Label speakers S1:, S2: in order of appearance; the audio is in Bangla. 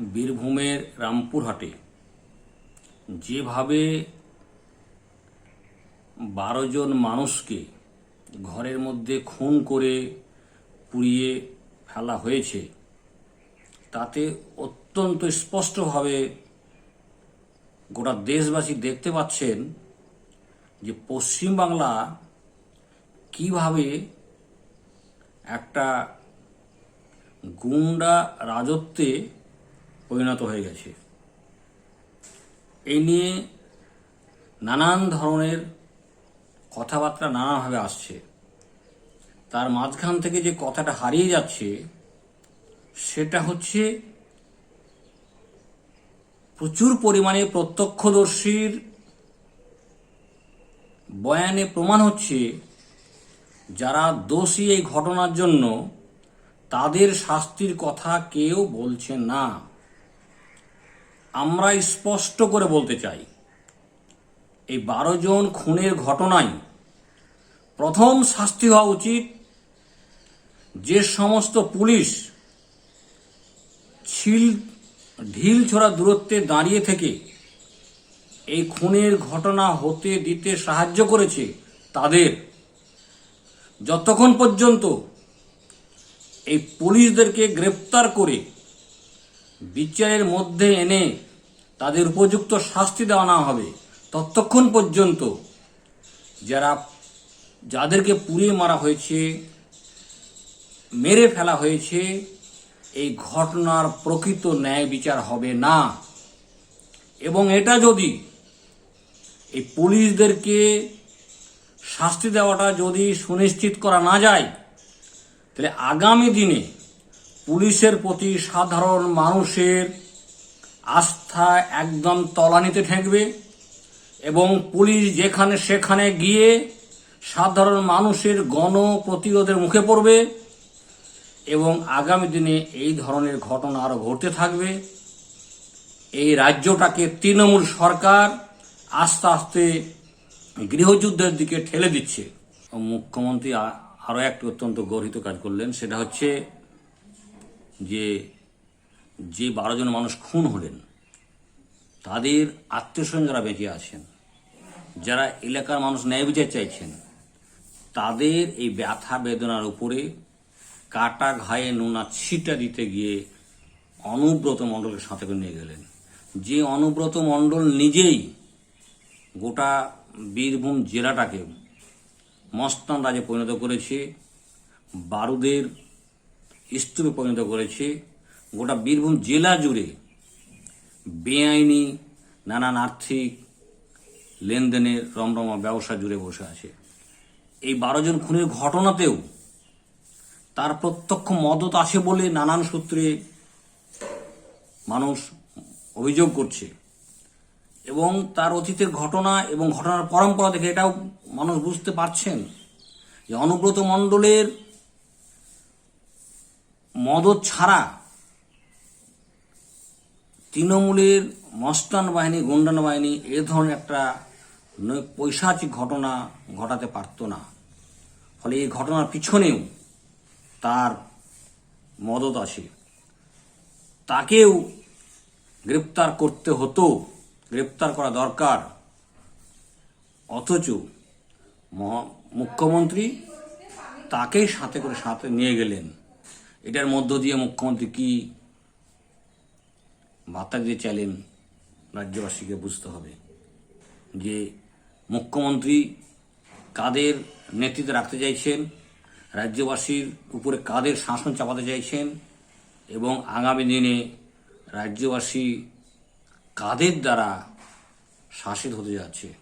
S1: বীরভূমের রামপুরহাটে যেভাবে বারো জন মানুষকে ঘরের মধ্যে খুন করে পুড়িয়ে ফেলা হয়েছে, তাতে অত্যন্ত স্পষ্টভাবে গোটা দেশবাসী দেখতে পাচ্ছেন যে পশ্চিমবাংলা কীভাবে একটা গুন্ডা রাজত্বে পরিণত হয়ে গেছে। এই নিয়ে নানান ধরনের কথাবার্তা নানাভাবে আসছে। তার মাঝখান থেকে যে কথাটা হারিয়ে যাচ্ছে, সেটা হচ্ছে প্রচুর পরিমাণে প্রত্যক্ষদর্শীর বয়ানে প্রমাণ হচ্ছে, যারা দোষী এই ঘটনার জন্য তাদের শাস্তির কথা কেউ বলছে না। আমরা স্পষ্ট করে বলতে চাই, এই বারো জন খুনের ঘটনায় প্রথম শাস্তি হওয়া উচিত যে সমস্ত পুলিশ ছিল, ঢিল ছোড়া দূরত্বে দাঁড়িয়ে থেকে এই খুনের ঘটনা হতে দিতে সাহায্য করেছে তাদের। যতক্ষণ পর্যন্ত এই পুলিশদেরকে গ্রেপ্তার করে বিচারের মধ্যে এনে তাদের উপযুক্ত শাস্তি দেওয়া না হবে ততক্ষণ পর্যন্ত যারা, যাদেরকে পুড়িয়ে মারা হয়েছে, মেরে ফেলা হয়েছে, এই ঘটনার প্রকৃত ন্যায় বিচার হবে না। এবং এটা যদি এই পুলিশদেরকে শাস্তি দেওয়াটা যদি সুনিশ্চিত করা না যায়, তাহলে আগামী দিনে পুলিশের প্রতি সাধারণ মানুষের আস্থা একদম তলানিতে ঠেকবে এবং পুলিশ যেখানে সেখানে গিয়ে সাধারণ মানুষের গণ প্রতিরোধের মুখে পড়বে এবং আগামী দিনে এই ধরনের ঘটনা আরও ঘটতে থাকবে। এই রাজ্যটাকে তৃণমূল সরকার আস্তে আস্তে গৃহযুদ্ধের দিকে ঠেলে দিচ্ছে। মুখ্যমন্ত্রী আরও একটি অত্যন্ত গর্হিত কাজ করলেন, সেটা হচ্ছে যে যে বারো জন মানুষ খুন হলেন, তাদের আত্মীয়স্বজন যারা বেঁচে আছেন, যারা এলাকার মানুষ ন্যায় বিচার চাইছেন, তাদের এই ব্যথা বেদনার উপরে কাটা ঘায়ে নোনা ছিটা দিতে গিয়ে অনুব্রত মণ্ডলকে সাথে করে নিয়ে গেলেন। যে অনুব্রত মণ্ডল নিজেই গোটা বীরভূম জেলাটাকে মস্তান রাজে পরিণত করেছে, বারুদের স্তূপে পরিণত করেছে। গোটা বীরভূম জেলা জুড়ে বেআইনি, নানান আর্থিক লেনদেনের রমরমা ব্যবসা জুড়ে বসে আছে। এই বারো জন খুনের ঘটনাতেও তার প্রত্যক্ষ মদত আছে বলে নানান সূত্রে মানুষ অভিযোগ করছে। এবং তার অতীতের ঘটনা এবং ঘটনার পরম্পরা দেখে এটাও মানুষ বুঝতে পারছেন যে অনুব্রত মণ্ডলের মদত ছাড়া তৃণমূলের মস্তান বাহিনী, গুন্ডান বাহিনী এ ধরনের একটা পৈশাচিক ঘটনা ঘটাতে পারত না। ফলে এই ঘটনার পিছনেও তার মদত আছে। তাকেও গ্রেপ্তার করতে হতো, গ্রেপ্তার করা দরকার। অথচ মুখ্যমন্ত্রী তাকেই সাথে করে সাথে নিয়ে গেলেন। এটার মধ্য দিয়ে মুখ্যমন্ত্রী কি বার্তা দিয়ে চাইলেন রাজ্যবাসীকে বুঝতে হবে যে মুখ্যমন্ত্রী কাদের নেতৃত্বে রাখতে চাইছেন, রাজ্যবাসীর উপরে কাদের শাসন চাপাতে চাইছেন, এবং আগামী দিনে রাজ্যবাসী কাদের দ্বারা শাসিত হতে যাচ্ছে?